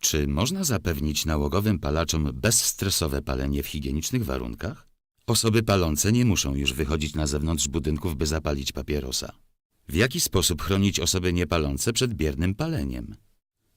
Czy można zapewnić nałogowym palaczom bezstresowe palenie w higienicznych warunkach? Osoby palące nie muszą już wychodzić na zewnątrz budynków, by zapalić papierosa. W jaki sposób chronić osoby niepalące przed biernym paleniem?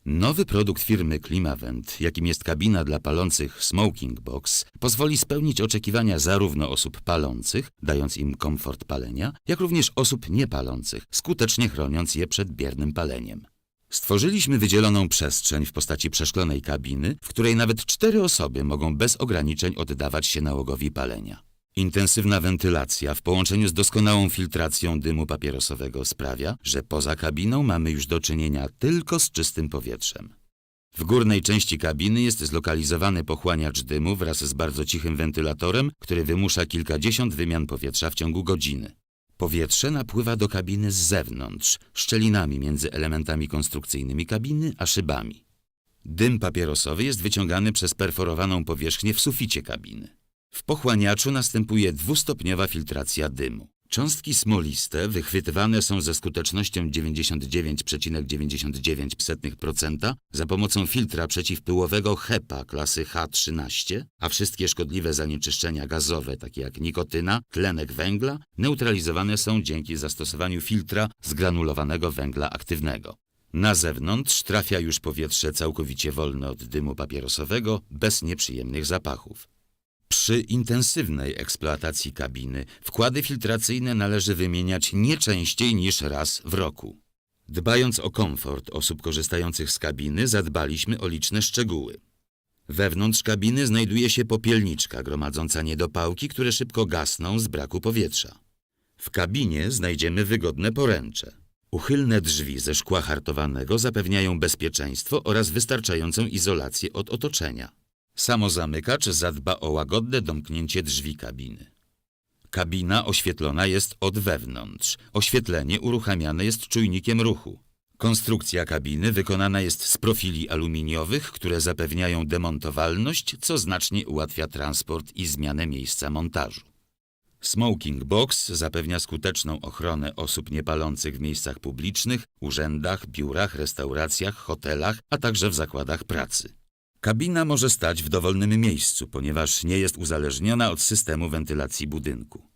Nowy produkt firmy Klimavent, jakim jest kabina dla palących Smoking Box, pozwoli spełnić oczekiwania zarówno osób palących, dając im komfort palenia, jak również osób niepalących, skutecznie chroniąc je przed biernym paleniem. Stworzyliśmy wydzieloną przestrzeń w postaci przeszklonej kabiny, w której nawet cztery osoby mogą bez ograniczeń oddawać się nałogowi palenia. Intensywna wentylacja w połączeniu z doskonałą filtracją dymu papierosowego sprawia, że poza kabiną mamy już do czynienia tylko z czystym powietrzem. W górnej części kabiny jest zlokalizowany pochłaniacz dymu wraz z bardzo cichym wentylatorem, który wymusza kilkadziesiąt wymian powietrza w ciągu godziny. Powietrze napływa do kabiny z zewnątrz, szczelinami między elementami konstrukcyjnymi kabiny a szybami. Dym papierosowy jest wyciągany przez perforowaną powierzchnię w suficie kabiny. W pochłaniaczu następuje dwustopniowa filtracja dymu. Cząstki smoliste wychwytywane są ze skutecznością 99,99% za pomocą filtra przeciwpyłowego HEPA klasy H13, a wszystkie szkodliwe zanieczyszczenia gazowe, takie jak nikotyna, tlenek węgla, neutralizowane są dzięki zastosowaniu filtra zgranulowanego węgla aktywnego. Na zewnątrz trafia już powietrze całkowicie wolne od dymu papierosowego, bez nieprzyjemnych zapachów. Przy intensywnej eksploatacji kabiny wkłady filtracyjne należy wymieniać nie częściej niż raz w roku. Dbając o komfort osób korzystających z kabiny, zadbaliśmy o liczne szczegóły. Wewnątrz kabiny znajduje się popielniczka gromadząca niedopałki, które szybko gasną z braku powietrza. W kabinie znajdziemy wygodne poręcze. Uchylne drzwi ze szkła hartowanego zapewniają bezpieczeństwo oraz wystarczającą izolację od otoczenia. Samozamykacz zadba o łagodne domknięcie drzwi kabiny. Kabina oświetlona jest od wewnątrz. Oświetlenie uruchamiane jest czujnikiem ruchu. Konstrukcja kabiny wykonana jest z profili aluminiowych, które zapewniają demontowalność, co znacznie ułatwia transport i zmianę miejsca montażu. Smoking Box zapewnia skuteczną ochronę osób niepalących w miejscach publicznych, urzędach, biurach, restauracjach, hotelach, a także w zakładach pracy. Kabina może stać w dowolnym miejscu, ponieważ nie jest uzależniona od systemu wentylacji budynku.